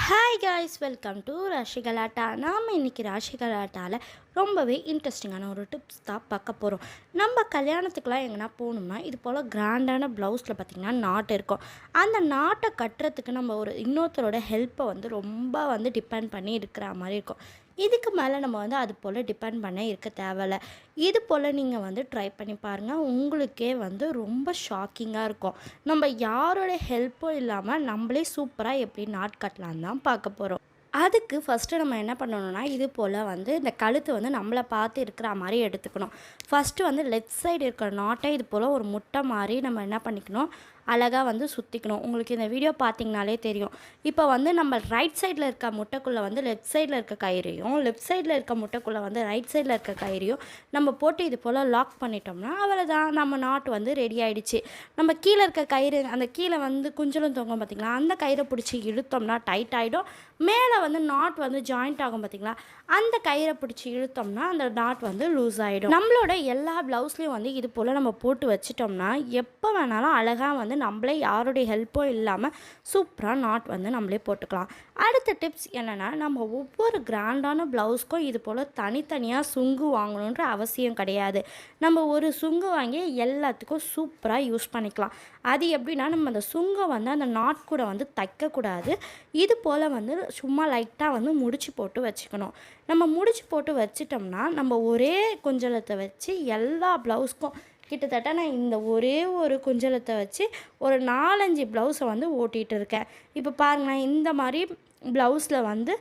Hi guys welcome to ராஷிகலாட்டா நாம் இன்றைக்கி ராஷிகலாட்டாவில் ரொம்பவே இன்ட்ரெஸ்டிங்கான ஒரு டிப்ஸ் தான் பார்க்க போகிறோம் நம்ம கல்யாணத்துக்குலாம் எங்கன்னா போகணும்னா இது போல் கிராண்டான ப்ளவுஸில் பார்த்திங்கன்னா நாட்டு இருக்கும். அந்த நாட்டை கட்டுறதுக்கு நம்ம ஒரு இன்னொருத்தரோட ஹெல்ப்பை வந்து ரொம்ப வந்து டிபெண்ட் பண்ணி இருக்கிற மாதிரி இருக்கும். இதுக்கு மேலே நம்ம வந்து அது போல் டிபெண்ட் பண்ண இருக்க தேவையில்ல. இது போல் நீங்கள் வந்து ட்ரை பண்ணி பாருங்கள் உங்களுக்கே வந்து ரொம்ப ஷாக்கிங்காக இருக்கும். நம்ம யாரோட ஹெல்ப்பும் இல்லாமல் நம்மளே சூப்பராக எப்படி நாட் தான் பார்க்க போகிறோம் அதுக்கு ஃபஸ்ட்டு நம்ம என்ன பண்ணணும்னா இது போல் வந்து இந்த கழுத்து வந்து நம்மளை பார்த்து இருக்கிற மாதிரி எடுத்துக்கணும். ஃபஸ்ட்டு வந்து லெஃப்ட் சைடு இருக்கிற நாட்டை இது போல் ஒரு முட்டை மாதிரி நம்ம என்ன பண்ணிக்கணும் அழகாக வந்து சுற்றிக்கணும் உங்களுக்கு இந்த வீடியோ பார்த்தீங்கனாலே தெரியும். இப்போ வந்து நம்ம ரைட் சைடில் இருக்க முட்டைக்குள்ளே வந்து லெஃப்ட் சைடில் இருக்க கயிறையும் லெஃப்ட் சைடில் இருக்க முட்டைக்குள்ளே வந்து ரைட் சைடில் இருக்க கயிறையும் நம்ம போட்டு இது போல் லாக் பண்ணிட்டோம்னா அவ்வளோதான் நம்ம நாட் வந்து ரெடி ஆகிடுச்சு நம்ம கீழே இருக்க கயிறு அந்த கீழே வந்து குஞ்சலும் தொங்கும் பார்த்திங்களா அந்த கயிறை பிடிச்சி இழுத்தோம்னா டைட் ஆகிடும் மேலே வந்து நாட் வந்து ஜாயிண்ட் ஆகும் பார்த்திங்களா அந்த கயிறை பிடிச்சி இழுத்தோம்னா அந்த நாட் வந்து லூஸ் ஆகிடும் நம்மளோட எல்லா ப்ளவுஸ்லேயும் வந்து இது போல் நம்ம போட்டு வச்சிட்டோம்னா எப்போ வேணாலும் அழகாக வந்து நம்மளே யாருடைய ஹெல்ப்பும் இல்லாமல் சூப்பராக நாட் வந்து நம்மளே போட்டுக்கலாம். அடுத்த டிப்ஸ் என்னென்னா நம்ம ஒவ்வொரு கிராண்டான ப்ளவுஸ்க்கும் இது போல் தனித்தனியாக சுங்கு வாங்கணுன்ற அவசியம் கிடையாது. நம்ம ஒரு சுங்கு வாங்கி எல்லாத்துக்கும் சூப்பராக யூஸ் பண்ணிக்கலாம். அது எப்படின்னா நம்ம அந்த சுங்கை வந்து அந்த நாட் கூட வந்து தைக்கக்கூடாது. இது போல் வந்து சும்மா லைட்டாக வந்து முடிச்சு போட்டு வச்சுக்கணும். நம்ம முடிச்சு போட்டு வச்சிட்டோம்னா நம்ம ஒரே குஞ்சலத்தை வச்சு எல்லா ப்ளவுஸ்க்கும் கிட்டத்தட்ட நான் இந்த ஒரே ஒரு குஞ்சலத்தை வச்சு ஒரு நாலஞ்சு ப்ளவுஸை வந்து ஓட்டிகிட்டு இருக்கேன் இப்போ பாருங்களேன் இந்த மாதிரி ப்ளவுஸில் வந்து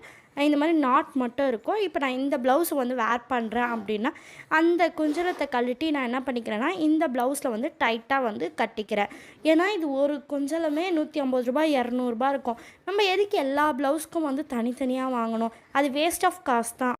இந்த மாதிரி நாட் மட்டும் இருக்கும். இப்போ நான் இந்த ப்ளவுஸை வந்து வேர் பண்ணுறேன் அப்படின்னா அந்த குஞ்சலத்தை கழட்டி நான் என்ன பண்ணிக்கிறேன்னா இந்த ப்ளவுஸில் வந்து டைட்டாக வந்து கட்டிக்கிறேன். ஏன்னா இது ஒரு குஞ்சலமே நூற்றி ஐம்பது ரூபாய் இரநூறுபா இருக்கும். நம்ம எதுக்கு எல்லா ப்ளவுஸ்க்கும் வந்து தனித்தனியாக வாங்கணும்? அது வேஸ்ட் ஆஃப் காஸ்ட் தான்.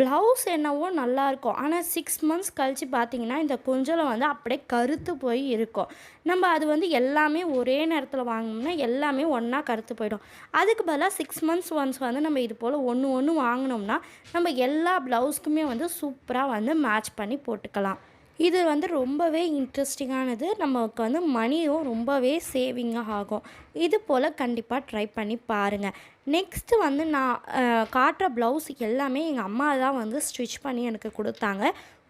ப்ளவுஸ் என்னவோ நல்லாயிருக்கும் ஆனால் சிக்ஸ் மந்த்ஸ் கழித்து பார்த்தீங்கன்னா இந்த குஞ்சலம் வந்து அப்படியே கருத்து போய் இருக்கும். நம்ம அது வந்து எல்லாமே ஒரே நேரத்தில் வாங்கினோம்னா எல்லாமே ஒன்றா கருத்து போயிடும். அதுக்கு பதிலாக சிக்ஸ் மந்த்ஸ் ஒன்ஸ் வந்து நம்ம இது போல் ஒன்று ஒன்று வாங்கினோம்னா நம்ம எல்லா ப்ளவுஸ்க்குமே வந்து சூப்பராக வந்து மேட்ச் பண்ணி போட்டுக்கலாம். இது வந்து ரொம்பவே இன்ட்ரெஸ்டிங்கானது நமக்கு வந்து மணியும் ரொம்பவே சேவிங்காக ஆகும். இது போல் கண்டிப்பாக ட்ரை பண்ணி பாருங்கள் நெக்ஸ்ட்டு வந்து நான் காட்டுற ப்ளவுஸ் எல்லாமே எங்கள் அம்மா தான் வந்து ஸ்டிச் பண்ணி எனக்கு கொடுத்தாங்க.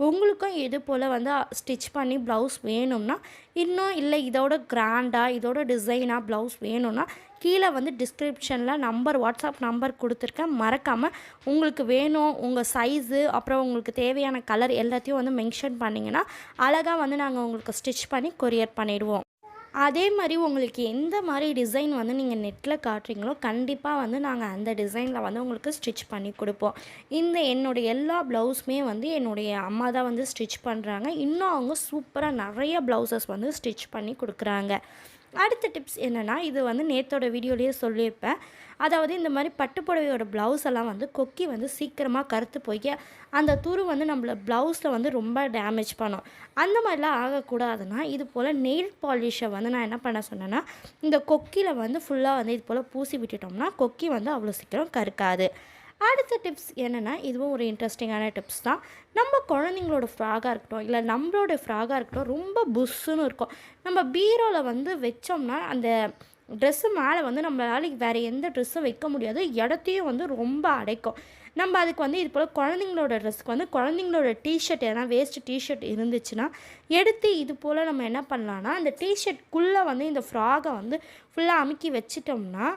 உங்களுக்கும் இது போல் வந்து ஸ்டிச் பண்ணி ப்ளவுஸ் வேணும்னா இன்னும் இல்லை இதோட கிராண்டாக இதோட டிசைனாக ப்ளவுஸ் வேணும்னா கீழே வந்து டிஸ்கிரிப்ஷனில் நம்பர் வாட்ஸ்அப் நம்பர் கொடுத்துருக்கேன். மறக்காமல் உங்களுக்கு வேணும் உங்கள் சைஸு அப்புறம் உங்களுக்கு தேவையான கலர் எல்லாத்தையும் வந்து மென்ஷன் பண்ணிங்கன்னா அழகாக வந்து நாங்கள் உங்களுக்கு ஸ்டிச் பண்ணி கொரியர் பண்ணிடுவோம். அதே மாதிரி உங்களுக்கு எந்த மாதிரி டிசைன் வந்து நீங்கள் நெட்டில் காட்டுறீங்களோ கண்டிப்பாக வந்து நாங்கள் அந்த டிசைனில் வந்து உங்களுக்கு ஸ்டிச் பண்ணி கொடுப்போம். இந்த என்னுடைய எல்லா ப்ளவுஸுமே வந்து என்னுடைய அம்மா தான் வந்து ஸ்டிச் பண்ணுறாங்க இன்னும் அவங்க சூப்பராக நிறைய ப்ளவுசஸ் வந்து ஸ்டிச் பண்ணி கொடுக்குறாங்க. அடுத்த டிப்ஸ் என்னென்னா இது வந்து நேத்தோட வீடியோலேயே சொல்லியிருப்பேன். அதாவது இந்த மாதிரி பட்டுப்புடவையோட ப்ளவுஸ் எல்லாம் வந்து கொக்கி வந்து சீக்கிரமாக கருத்து போய் அந்த துரு வந்து நம்மளை ப்ளவுஸில் வந்து ரொம்ப டேமேஜ் பண்ணும். அந்த மாதிரிலாம் ஆகக்கூடாதுன்னா இது போல் நெயில் பாலிஷை வந்து நான் என்ன பண்ண சொன்னேன்னா இந்த கொக்கியில் வந்து ஃபுல்லாக வந்து இது போல் பூசி விட்டுட்டோம்னா கொக்கி வந்து அவ்வளோ சீக்கிரம் கருக்காது. அடுத்த டிப்ஸ் என்னென்னா இதுவும் ஒரு இன்ட்ரெஸ்டிங்கான டிப்ஸ் தான். நம்ம குழந்தைங்களோட ஃப்ராகாக இருக்கட்டும் இல்லை நம்மளோட ஃப்ராகாக இருக்கட்டும் ரொம்ப புஷ்ஷுன்னு இருக்கும். நம்ம பீரோவில் வந்து வச்சோம்னா அந்த ட்ரெஸ்ஸு மேலே வந்து நம்மளால வேறு எந்த ட்ரெஸ்ஸும் வைக்க முடியாது. இடத்தையும் வந்து ரொம்ப அடைக்கும். நம்ம அதுக்கு வந்து இது போல் குழந்தைங்களோட ட்ரெஸ்க்கு வந்து குழந்தைங்களோட டிஷர்ட் எதனா வேஸ்ட் டிஷர்ட் இருந்துச்சுன்னா எடுத்து இது போல் நம்ம என்ன பண்ணலான்னா அந்த டிஷர்ட்குள்ளே வந்து இந்த ஃப்ராகை வந்து ஃபுல்லாக அமுக்கி வச்சிட்டோம்னா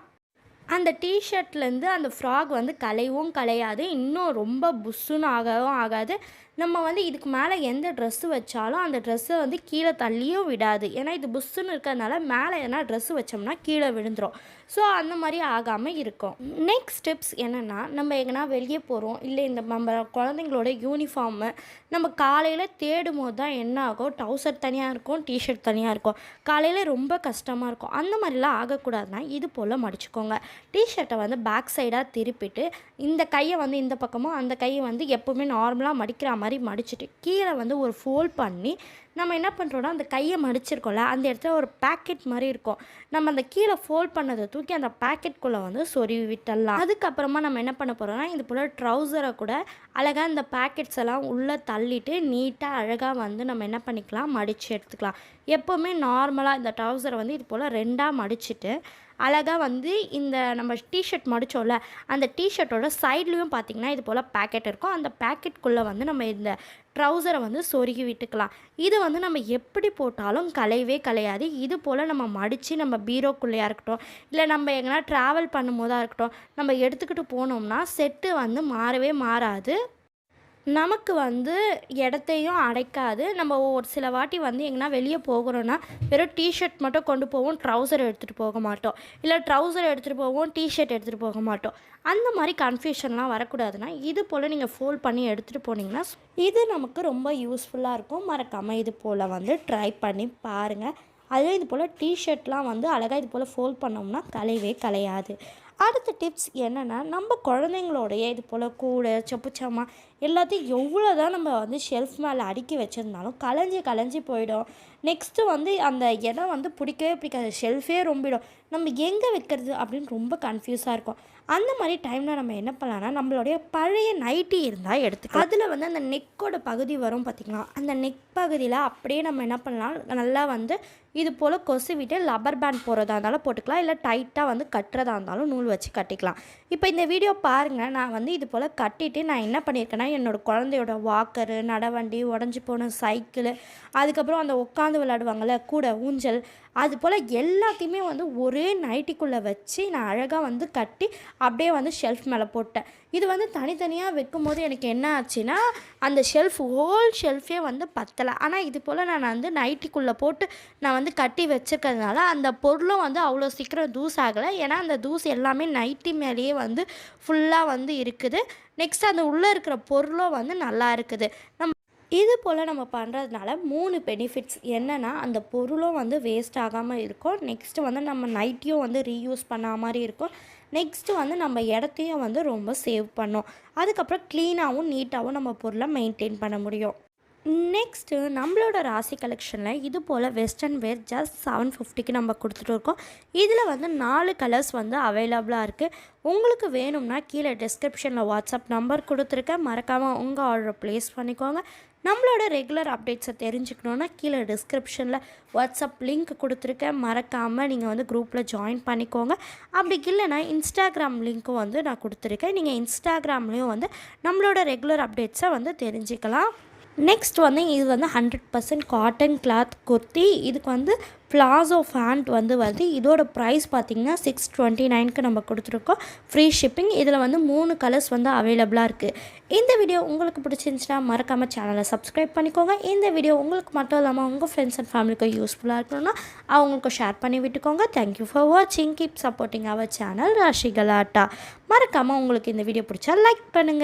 அந்த டிஷர்ட்லேருந்து அந்த ஃப்ராக் வந்து கலையவும் கலையாது இன்னும் ரொம்ப புஷ்ஷுன்னு ஆகவும் ஆகாது. நம்ம வந்து இதுக்கு மேலே எந்த ட்ரெஸ்ஸு வச்சாலும் அந்த ட்ரெஸ்ஸை வந்து கீழே தள்ளியும் விடாது. ஏன்னா இது புஷ்ஷுன்னு இருக்கிறதுனால மேலே எதனா ட்ரெஸ்ஸு வச்சோம்னா கீழே விழுந்துடும் ஸோ அந்த மாதிரி ஆகாமல் இருக்கும். நெக்ஸ்ட் ஸ்டெப்ஸ் என்னென்னா நம்ம எங்கன்னா வெளியே போகிறோம் இல்லை இந்த நம்ம குழந்தைங்களோட யூனிஃபார்மு நம்ம காலையில் தேடும் போது தான் என்ன ஆகும்? டவுசர் தனியாக இருக்கும் டிஷர்ட் தனியாக இருக்கும். காலையில் ரொம்ப கஷ்டமாக இருக்கும். அந்த மாதிரிலாம் ஆகக்கூடாதுன்னா இது போல் மடிச்சுக்கோங்க. டிஷர்ட்டை வந்து பேக் சைடாக திருப்பிட்டு இந்த கையை வந்து இந்த பக்கமும் அந்த கையை வந்து எப்போவுமே நார்மலாக மடிக்கிற மாதிரி மாதிரி மடிச்சுட்டு கீழே வந்து ஒரு ஃபோல்ட் பண்ணி நம்ம என்ன பண்ணுறோன்னா அந்த கையை மடிச்சிருக்கோம்ல அந்த இடத்துல ஒரு பேக்கெட் மாதிரி இருக்கும். நம்ம அந்த கீழே ஃபோல்ட் பண்ணதை தூக்கி அந்த பேக்கெட்குள்ளே வந்து சொருவி விட்டுடலாம். அதுக்கப்புறமா நம்ம என்ன பண்ண போகிறோம்னா இது போல் ட்ரௌசரை கூட அழகாக இந்த பேக்கெட்ஸ் எல்லாம் உள்ளே தள்ளிட்டு நீட்டாக அழகாக வந்து நம்ம என்ன பண்ணிக்கலாம் மடித்து எடுத்துக்கலாம். எப்போவுமே நார்மலாக இந்த ட்ரௌசரை வந்து இது போல் ரெண்டாக மடிச்சிட்டு அழகாக வந்து இந்த நம்ம டிஷர்ட் மடித்தோம்ல அந்த டிஷர்ட்டோட சைட்லேயும் பார்த்தீங்கன்னா இது போல் பேக்கெட் இருக்கும். அந்த பேக்கெட்குள்ளே வந்து நம்ம இந்த ட்ரௌசரை வந்து சொருகி விட்டுக்கலாம். இது வந்து நம்ம எப்படி போட்டாலும் கலையவே கலையாது இது போல் நம்ம மடித்து நம்ம பீரோக்குள்ளேயா இருக்கட்டும் இல்லை நம்ம எங்கன்னா ட்ராவல் பண்ணும்போதாக இருக்கட்டும் நம்ம எடுத்துக்கிட்டு போனோம்னா செட்டு வந்து மாறவே மாறாது. நமக்கு வந்து இடத்தையும் அடைக்காது. நம்ம ஒரு சில வாட்டி வந்து எங்கன்னா வெளியே போகிறோன்னா வெறும் டிஷர்ட் மட்டும் கொண்டு போவோம் ட்ரௌசர் எடுத்துகிட்டு போக மாட்டோம். இல்லை ட்ரௌசர் எடுத்துகிட்டு போவோம் டிஷர்ட் எடுத்துகிட்டு போக மாட்டோம். அந்த மாதிரி கன்ஃபியூஷன்லாம் வரக்கூடாதுன்னா இது போல் நீங்கள் ஃபோல்ட் பண்ணி எடுத்துகிட்டு போனீங்கன்னா இது நமக்கு ரொம்ப யூஸ்ஃபுல்லாக இருக்கும். மறக்காமல் இது போல் வந்து ட்ரை பண்ணி பாருங்கள் அதே இது போல் டிஷர்ட்லாம் வந்து அழகாக இது போல் ஃபோல்ட் பண்ணோம்னா கலையவே கலையாது. அடுத்த டிப்ஸ் என்னென்னா நம்ம குழந்தைங்களோடைய இது போல் கூடை சொப்புச்சாமா எல்லாத்தையும் எவ்வளோ தான் நம்ம வந்து ஷெல்ஃப் மேலே அடுக்கி வச்சுருந்தாலும் கலைஞ்சி கலைஞ்சி போயிடும். நெக்ஸ்ட்டு வந்து அந்த இடம் வந்து பிடிக்கவே பிடிக்காது. ஷெல்ஃபே ரொம்பிடும். நம்ம எங்கே வைக்கிறது அப்படின்னு ரொம்ப கன்ஃபியூஸாக இருக்கும். அந்த மாதிரி டைமில் நம்ம என்ன பண்ணலாம்னா நம்மளுடைய பழைய நைட்டி இருந்தால் எடுத்துக்கலாம். அதில் வந்து அந்த நெக்கோட பகுதி வரும் பார்த்திங்களா அந்த நெக் பகுதியில் அப்படியே நம்ம என்ன பண்ணலாம்? நல்லா வந்து இது போல் கொசு விட்டு லப்பர் பேண்ட் போடுறதா இருந்தாலும் போட்டுக்கலாம் இல்லை டைட்டாக வந்து கட்டுறதா இருந்தாலும் நூல் வச்சு கட்டிக்கலாம். இப்போ இந்த வீடியோ பாருங்கள் நான் வந்து இது போல் கட்டிட்டு நான் என்ன பண்ணியிருக்கேன்னா என்னோடய குழந்தையோட வாக்கரு நடவண்டி உடஞ்சி போன சைக்கிள் அதுக்கப்புறம் அந்த உட்காந்து விளையாடுவாங்கள்ல கூட ஊஞ்சல் அது போல் எல்லாத்தையுமே வந்து ஒரே நைட்டிக்குள்ளே வச்சு நான் அழகாக வந்து கட்டி அப்படியே வந்து ஷெல்ஃப் மேலே போட்டேன். இது வந்து தனித்தனியாக விற்கும் போது எனக்கு என்ன ஆச்சுன்னா அந்த ஷெல்ஃப் ஹோல் ஷெல்ஃபே வந்து பத்தலை. ஆனால் இது போல் நான் வந்து நைட்டிக்குள்ளே போட்டு நான் வந்து கட்டி வச்சுருக்கிறதுனால அந்த பொருளும் வந்து அவ்வளோ சீக்கிரம் தூஸ் ஆகலை. ஏன்னா அந்த தூஸ் எல்லாமே நைட்டி மேலேயே வந்து ஃபுல்லாக வந்து இருக்குது. நெக்ஸ்ட் அந்த உள்ளே இருக்கிற பொருளும் வந்து நல்லா இருக்குது. நம்ம இது போல் நம்ம பண்ணுறதுனால மூணு பெனிஃபிட்ஸ் என்னென்னா அந்த பொருளும் வந்து வேஸ்ட் ஆகாமல் இருக்கும். நெக்ஸ்ட்டு வந்து நம்ம நைட்டியும் வந்து ரீயூஸ் பண்ண மாதிரி இருக்கும். நெக்ஸ்ட்டு வந்து நம்ம இடத்தையும் வந்து ரொம்ப சேவ் பண்ணோம் அதுக்கப்புறம் க்ளீனாகவும் நீட்டாகவும் நம்ம பொருளை மெயின்டைன் பண்ண முடியும். நெக்ஸ்ட்டு நம்மளோட ராசி கலெக்ஷனில் இது போல் வெஸ்டர்ன் வேர் ஜஸ்ட் செவன் ஃபிஃப்டிக்கு நம்ம கொடுத்துட்டு இருக்கோம். இதில் வந்து நாலு கலர்ஸ் வந்து அவைலபிளாக இருக்குது உங்களுக்கு வேணும்னா கீழே டிஸ்கிரிப்ஷனில் வாட்ஸ்அப் நம்பர் கொடுத்துருக்கேன். மறக்காமல் உங்கள் ஆர்டரை ப்ளேஸ் பண்ணிக்கோங்க. நம்மளோட ரெகுலர் அப்டேட்ஸை தெரிஞ்சுக்கணுன்னா கீழே டிஸ்கிரிப்ஷனில் வாட்ஸ்அப் லிங்க் கொடுத்துருக்கேன். மறக்காமல் நீங்கள் வந்து குரூப்பில் ஜாயின் பண்ணிக்கோங்க. அப்படி இல்லைனா இன்ஸ்டாகிராம் லிங்க்கும் வந்து நான் கொடுத்துருக்கேன். நீங்கள் இன்ஸ்டாகிராம்லேயும் வந்து நம்மளோட ரெகுலர் அப்டேட்ஸை வந்து தெரிஞ்சுக்கலாம். நெக்ஸ்ட் வந்து இது வந்து hundred percent cotton cloth kurti இதுக்கு வந்து ப்ளாசோ ஃபேண்ட் வந்து வருது. இதோட ப்ரைஸ் பார்த்திங்கன்னா சிக்ஸ் டுவெண்ட்டி நைனுக்கு நம்ம கொடுத்துருக்கோம். ஃப்ரீ ஷிப்பிங் இதில் வந்து மூணு கலர்ஸ் வந்து அவைலபிளாக இருக்குது இந்த வீடியோ உங்களுக்கு பிடிச்சிருந்துச்சுன்னா மறக்காமல் சேனலை சப்ஸ்கிரைப் பண்ணிக்கோங்க. இந்த வீடியோ உங்களுக்கு மட்டும் இல்லாமல் உங்கள் ஃப்ரெண்ட்ஸ் அண்ட் ஃபேமிலிக்கும் யூஸ்ஃபுல்லாக இருக்கணும்னா அவங்களுக்கு ஷேர் பண்ணி விட்டுக்கோங்க. தேங்க்யூ ஃபார் வாட்சிங் keep supporting our channel Rashi Galatta மறக்காமல் உங்களுக்கு இந்த வீடியோ பிடிச்சா லைக் பண்ணுங்கள்